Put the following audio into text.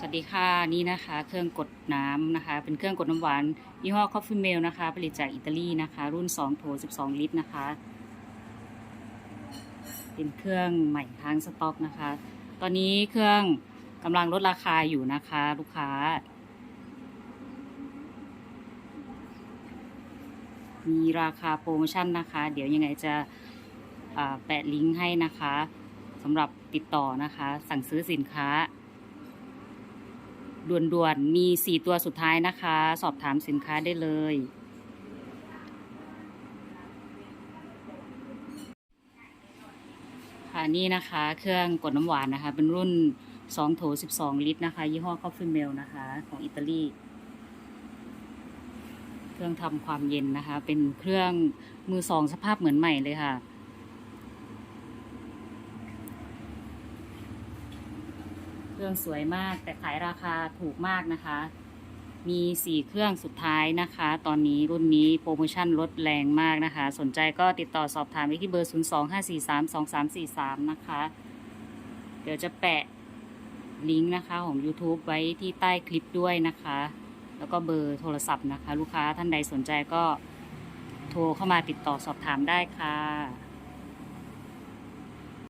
สวัสดีค่ะ นี่นะคะ เครื่องกดน้ำนะคะ เป็นเครื่องกดน้ำหวานยี่ห้อ Coffee Mill นะคะ ผลิตจากอิตาลีนะคะ รุ่น2โถ12 ลิตรนะคะ เป็นเครื่องใหม่ค้างสต็อกนะคะ ตอนนี้เครื่องกำลังลดราคาอยู่นะคะ ลูกค้า มีราคาโปรโมชั่นนะคะ เดี๋ยวยังไงจะแปะลิงก์ให้นะคะสำหรับติดต่อนะคะ สั่งซื้อสินค้า ด่วนๆ มี 4 ตัวสุดท้ายนะคะ สอบถามสินค้าได้เลย ค่ะนี่นะคะ เครื่องกดน้ำหวานนะคะ เป็นรุ่น 2 โถ 12 ลิตรนะคะ ยี่ห้อ Coffee Mill นะคะ ของอิตาลี เครื่องทำความเย็นนะคะ เป็นเครื่องมือสองสภาพเหมือนใหม่เลยค่ะ เครื่องสวยมาก แต่ขายราคาถูกมากนะคะ มีสี่เครื่องสุดท้ายนะคะ ตอนนี้รุ่นนี้โปรโมชั่นลดแรงมากนะคะ สนใจก็ติดต่อสอบถามไปที่เบอร์ 0 2 5 4 3 2 3 4 3 นะคะ เดี๋ยวจะแปะลิงก์นะคะของ YouTube ไว้ที่ใต้คลิปด้วยนะคะ แล้วก็เบอร์โทรศัพท์นะคะ ลูกค้าท่านใดสนใจก็โทรเข้ามาติดต่อสอบถามได้ค่ะ